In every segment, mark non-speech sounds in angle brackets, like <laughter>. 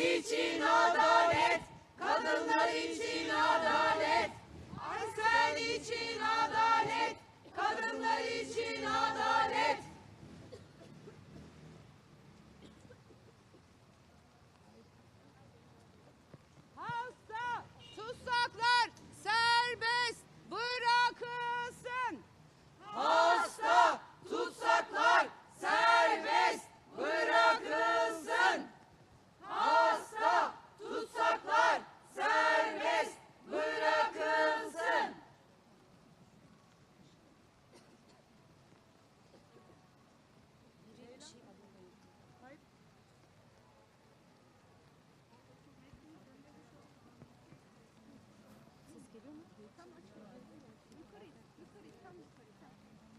için adalet, kadınlar için adalet. Aysel için adalet, kadınlar için adalet. Hasta tutsaklar serbest bırakılsın. Hasta tutsaklar serbest bırakılsın. Hasta tutsaklar serbest bırakılsın.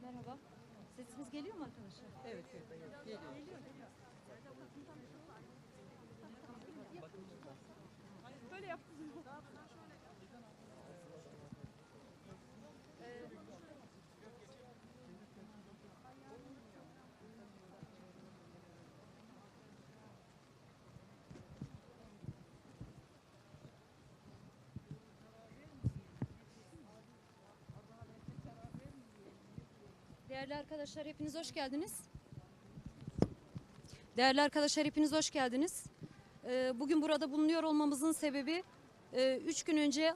Merhaba. Sesiniz geliyor mu arkadaşlar? Evet, evet, evet. Geliyor. Böyle Değerli arkadaşlar hepiniz hoş geldiniz. Değerli arkadaşlar hepiniz hoş geldiniz. Ee, Bugün burada bulunuyor olmamızın sebebi e, üç gün önce.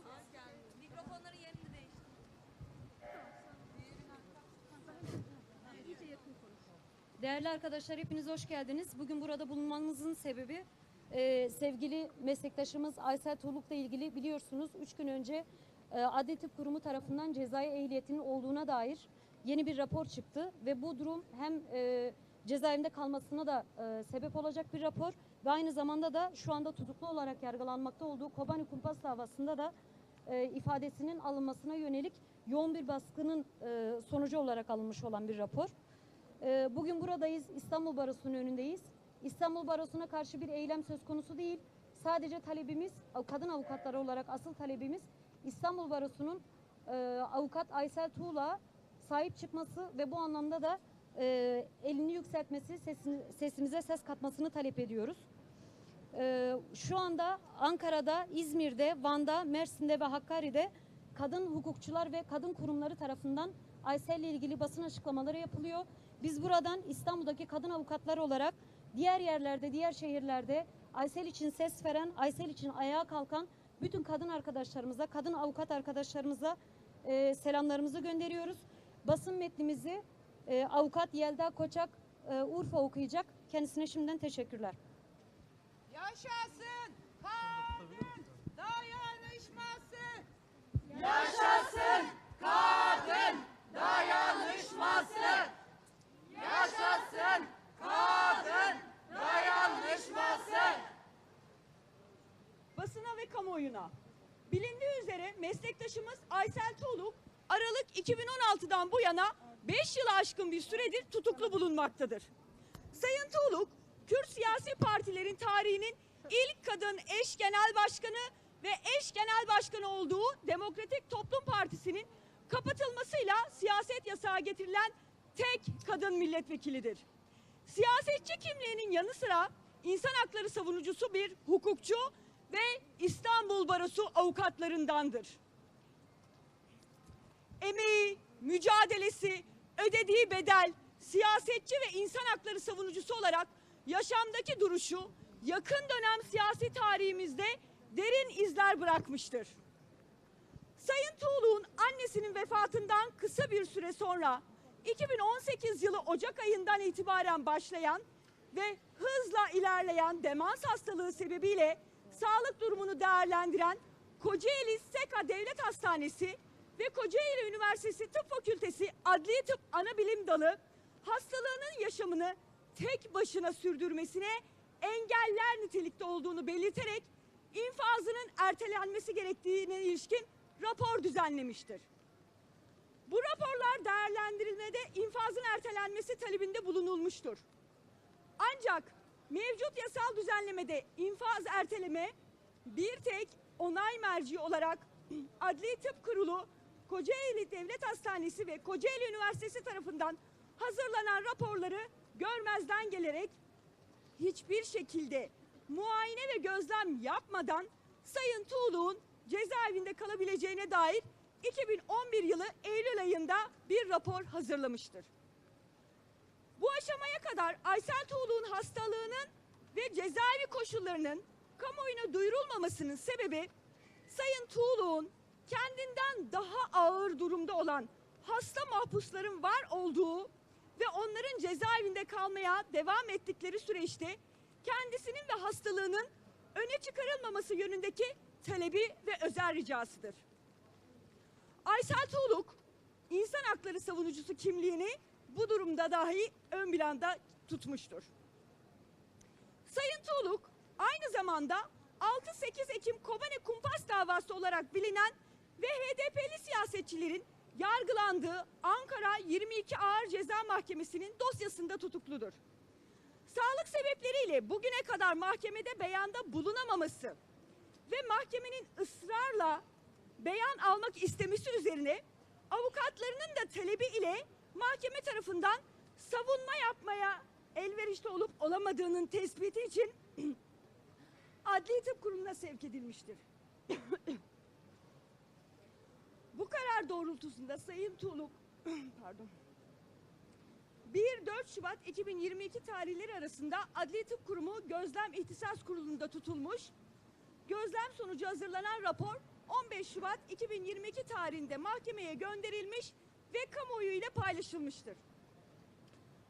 Değerli arkadaşlar hepiniz hoş geldiniz. Bugün burada bulunmamızın sebebi e, sevgili meslektaşımız Aysel Tuğluk'la ilgili biliyorsunuz 3 gün önce e, Adli Tıp Kurumu tarafından cezai ehliyetinin olduğuna dair yeni bir rapor çıktı ve bu durum hem e, cezaevinde kalmasına da e, sebep olacak bir rapor ve aynı zamanda da şu anda tutuklu olarak yargılanmakta olduğu Kobani Kumpas davasında da e, ifadesinin alınmasına yönelik yoğun bir baskının e, sonucu olarak alınmış olan bir rapor. Ee, Bugün buradayız, İstanbul Barosu'nun önündeyiz. İstanbul Barosu'na karşı bir eylem söz konusu değil. Sadece talebimiz, kadın avukatları olarak asıl talebimiz İstanbul Barosu'nun e, avukat Aysel Tuğla sahip çıkması ve bu anlamda da e, elini yükseltmesi, sesini, sesimize ses katmasını talep ediyoruz. Ee, şu anda Ankara'da, İzmir'de, Van'da, Mersin'de ve Hakkari'de kadın hukukçular ve kadın kurumları tarafından Aysel ilgili basın açıklamaları yapılıyor. Biz buradan İstanbul'daki kadın avukatlar olarak diğer yerlerde, diğer şehirlerde Aysel için ses veren, Aysel için ayağa kalkan bütün kadın arkadaşlarımıza, kadın avukat arkadaşlarımıza e, selamlarımızı gönderiyoruz. Basın metnimizi e, avukat Yelda Koçak e, Urfa okuyacak. Kendisine şimdiden teşekkürler. Yaşasın kadın dayanışması. Yaşasın kadın dayanışması. Yaşasın kadın dayanışması. basına ve kamuoyuna. Bilindiği üzere meslektaşımız Aysel Tuğluk Aralık 2016'dan bu yana 5 yılı aşkın bir süredir tutuklu bulunmaktadır. Sayın Tuğluk, Kürt siyasi partilerin tarihinin ilk kadın eş genel başkanı ve eş genel başkanı olduğu Demokratik Toplum Partisi'nin kapatılmasıyla siyaset yasağı getirilen tek kadın milletvekilidir. Siyasetçi kimliğinin yanı sıra insan hakları savunucusu bir hukukçu ve İstanbul Barosu avukatlarındandır. Emeği, mücadelesi, ödediği bedel, siyasetçi ve insan hakları savunucusu olarak yaşamdaki duruşu yakın dönem siyasi tarihimizde derin izler bırakmıştır. Sayın Tuğlu'nun annesinin vefatından kısa bir süre sonra 2018 yılı Ocak ayından itibaren başlayan ve hızla ilerleyen demans hastalığı sebebiyle sağlık durumunu değerlendiren Kocaeli Seka Devlet Hastanesi ve Kocaeli Üniversitesi Tıp Fakültesi Adli Tıp Anabilim Dalı hastalığının yaşamını tek başına sürdürmesine engeller nitelikte olduğunu belirterek infazının ertelenmesi gerektiğine ilişkin rapor düzenlemiştir. Bu raporlar değerlendirilmede infazın ertelenmesi talebinde bulunulmuştur. Ancak mevcut yasal düzenlemede infaz erteleme bir tek onay merci olarak Adli Tıp Kurulu, Kocaeli Devlet Hastanesi ve Kocaeli Üniversitesi tarafından hazırlanan raporları görmezden gelerek hiçbir şekilde muayene ve gözlem yapmadan Sayın Tuğlu'nun cezaevinde kalabileceğine dair 2011 yılı Eylül ayında bir rapor hazırlamıştır. Bu aşamaya kadar Aysel Tuğlu'nun hastalığının ve cezaevi koşullarının kamuoyuna duyurulmamasının sebebi Sayın Tuğlu'nun kendinden daha ağır durumda olan hasta mahpusların var olduğu ve onların cezaevinde kalmaya devam ettikleri süreçte kendisinin ve hastalığının öne çıkarılmaması yönündeki talebi ve özel ricasıdır. Aysel Tuğluk, insan hakları savunucusu kimliğini bu durumda dahi ön planda tutmuştur. Sayın Tuğluk aynı zamanda 6-8 Ekim Kobane Kumpas davası olarak bilinen ve HDP'li siyasetçilerin yargılandığı Ankara 22 Ağır Ceza Mahkemesi'nin dosyasında tutukludur. Sağlık sebepleriyle bugüne kadar mahkemede beyanda bulunamaması ve mahkemenin ısrarla beyan almak istemesi üzerine avukatlarının da talebi ile mahkeme tarafından savunma yapmaya elverişli olup olamadığının tespiti için <clears throat> Adli Tıp Kurumu'na sevk edilmiştir. <clears throat> Bu karar doğrultusunda Sayın Tuğluk <clears throat> pardon 1-4 Şubat 2022 tarihleri arasında Adli Tıp Kurumu Gözlem İhtisas Kurulu'nda tutulmuş. Gözlem sonucu hazırlanan rapor 15 Şubat 2022 tarihinde mahkemeye gönderilmiş ve kamuoyu ile paylaşılmıştır.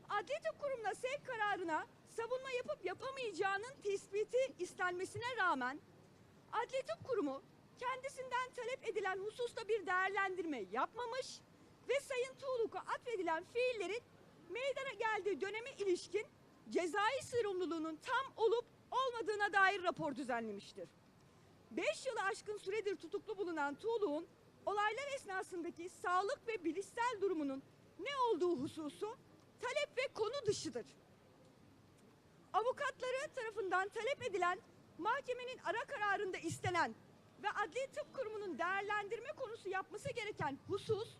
Adli Tıp Kurumu'na sevk kararına savunma yapıp yapamayacağının tespiti istenmesine rağmen Adli Tıp Kurumu kendisinden talep edilen hususta bir değerlendirme yapmamış ve Sayın Tuğluk'a atfedilen fiillerin meydana geldiği döneme ilişkin cezai sorumluluğunun tam olup olmadığına dair rapor düzenlemiştir. 5 yılı aşkın süredir tutuklu bulunan Tuğluk'un olaylar esnasındaki sağlık ve bilişsel durumunun ne olduğu hususu talep ve konu dışıdır. Avukatları tarafından talep edilen mahkemenin ara kararında istenen ve Adli Tıp Kurumu'nun değerlendirme konusu yapması gereken husus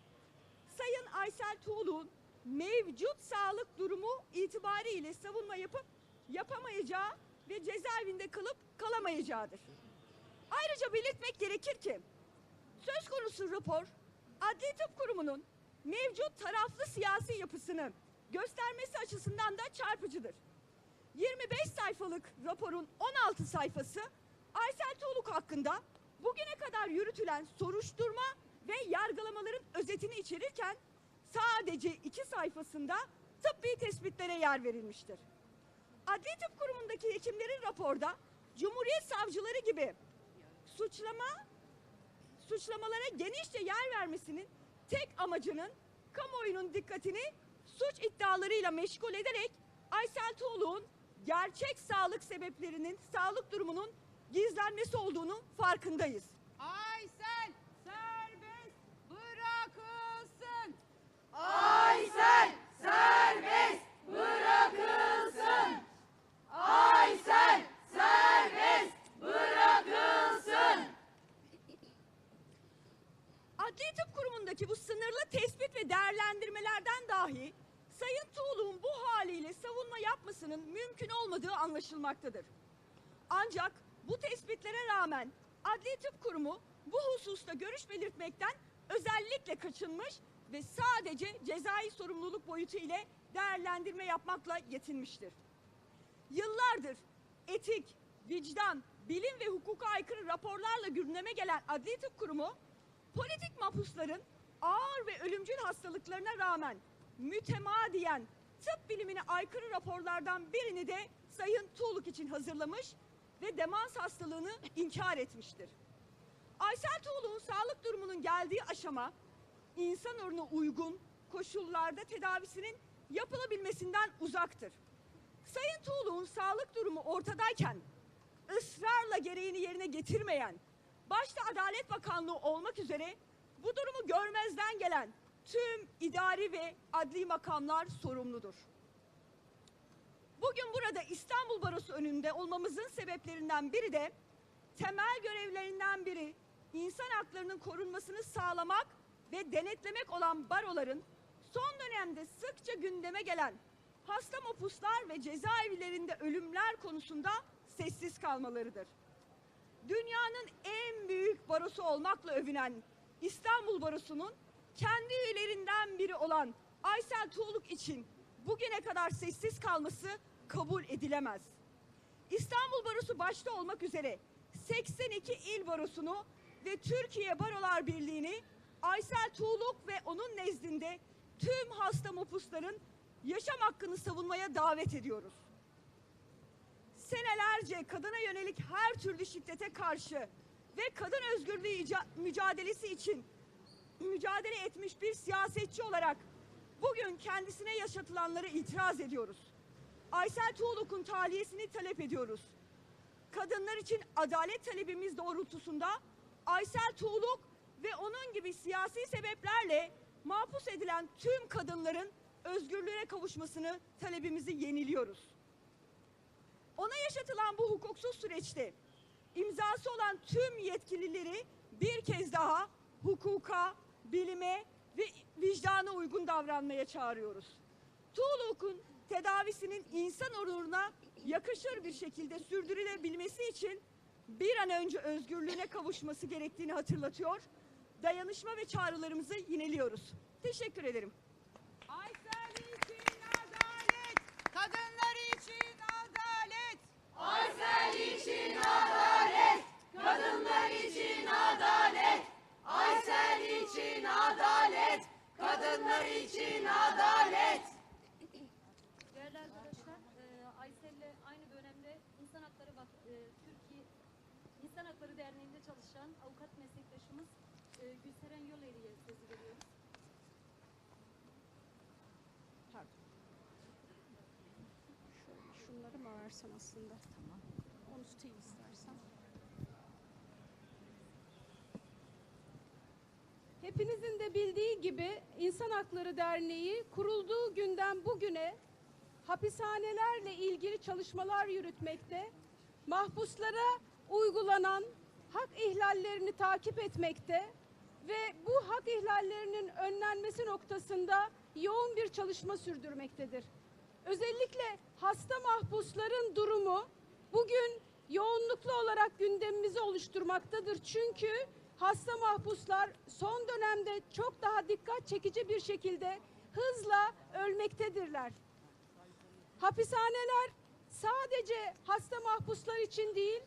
Sayın Aysel Tuğlu'nun mevcut sağlık durumu itibariyle savunma yapıp yapamayacağı ve cezaevinde kalıp kalamayacağıdır. Ayrıca belirtmek gerekir ki söz konusu rapor Adli Tıp Kurumu'nun mevcut taraflı siyasi yapısını göstermesi açısından da çarpıcıdır. 25 sayfalık raporun 16 sayfası Aysel Tuğluk hakkında bugüne kadar yürütülen soruşturma ve yargılamaların özetini içerirken sadece iki sayfasında tıbbi tespitlere yer verilmiştir. Adli Tıp Kurumu'ndaki hekimlerin raporda Cumhuriyet savcıları gibi suçlama suçlamalara genişçe yer vermesinin tek amacının kamuoyunun dikkatini suç iddialarıyla meşgul ederek Aysel Tuğluk'un gerçek sağlık sebeplerinin, sağlık durumunun gizlenmesi olduğunu farkındayız. Aysel serbest bırakılsın. Aysel serbest bırakılsın. Aysel serbest bırakılsın. Adli Tıp Kurumu'ndaki bu sınırlı tespit ve değerlendirmelerden dahi Sayın Tuğluk'un bu haliyle savunma yapmasının mümkün olmadığı anlaşılmaktadır. Ancak bu tespitlere rağmen Adli Tıp Kurumu bu hususta görüş belirtmekten özellikle kaçınmış ve sadece cezai sorumluluk boyutu ile değerlendirme yapmakla yetinmiştir. Yıllardır etik, vicdan, bilim ve hukuka aykırı raporlarla gündeme gelen Adli Tıp Kurumu, politik mahpusların ağır ve ölümcül hastalıklarına rağmen mütemadiyen tıp bilimine aykırı raporlardan birini de Sayın Tuğluk için hazırlamış ve demans hastalığını inkar etmiştir. Aysel Tuğluk'un sağlık durumunun geldiği aşama insan ömrüne uygun koşullarda tedavisinin yapılabilmesinden uzaktır. Sayın Tuğluk'un sağlık durumu ortadayken ısrarla gereğini yerine getirmeyen, başta Adalet Bakanlığı olmak üzere bu durumu görmezden gelen tüm idari ve adli makamlar sorumludur. Bugün burada İstanbul Barosu önünde olmamızın sebeplerinden biri de temel görevlerinden biri insan haklarının korunmasını sağlamak ve denetlemek olan baroların son dönemde sıkça gündeme gelen hasta mapuslar ve cezaevlerinde ölümler konusunda sessiz kalmalarıdır. Dünyanın en büyük barosu olmakla övünen İstanbul Barosu'nun kendi üyelerinden biri olan Aysel Tuğluk için bugüne kadar sessiz kalması kabul edilemez. İstanbul Barosu başta olmak üzere 82 il barosunu ve Türkiye Barolar Birliği'ni Aysel Tuğluk ve onun nezdinde tüm hasta mopusların yaşam hakkını savunmaya davet ediyoruz. Senelerce kadına yönelik her türlü şiddete karşı ve kadın özgürlüğü mücadelesi için mücadele etmiş bir siyasetçi olarak bugün kendisine yaşatılanlara itiraz ediyoruz. Aysel Tuğluk'un tahliyesini talep ediyoruz. Kadınlar için adalet talebimiz doğrultusunda Aysel Tuğluk ve onun gibi siyasi sebeplerle mahpus edilen tüm kadınların özgürlüğe kavuşmasını talebimizi yeniliyoruz. Ona yaşatılan bu hukuksuz süreçte imzası olan tüm yetkilileri bir kez daha hukuka, bilime ve vicdana uygun davranmaya çağırıyoruz. Tuğluk'un tedavisinin insan onuruna yakışır bir şekilde sürdürülebilmesi için bir an önce özgürlüğüne kavuşması gerektiğini hatırlatıyor. Dayanışma ve çağrılarımızı yineliyoruz. Teşekkür ederim. Aysel için adalet. Kadınlar için adalet. Aysel için adalet. Kadınlar için adalet. Aysel için adalet. Kadınlar için adalet. Değerli arkadaşlar, e, Aysel'le aynı dönemde İnsan Hakları Bak e, Türkiye İnsan Hakları Derneği'nde çalışan avukat meslektaşımız e, Gülseren Yoleri'ye sözü veriyoruz. Şöyle şunları mı versen aslında? Tamam. Onu tutayım istersen. Hepinizin de bildiği gibi İnsan Hakları Derneği kurulduğu günden bugüne hapishanelerle ilgili çalışmalar yürütmekte, mahpuslara uygulanan hak ihlallerini takip etmekte ve bu hak ihlallerinin önlenmesi noktasında yoğun bir çalışma sürdürmektedir. Özellikle hasta mahpusların durumu bugün yoğunluklu olarak gündemimizi oluşturmaktadır. Çünkü hasta mahpuslar son dönemde çok daha dikkat çekici bir şekilde hızla ölmektedirler. Hapishaneler sadece hasta mahpuslar için değil,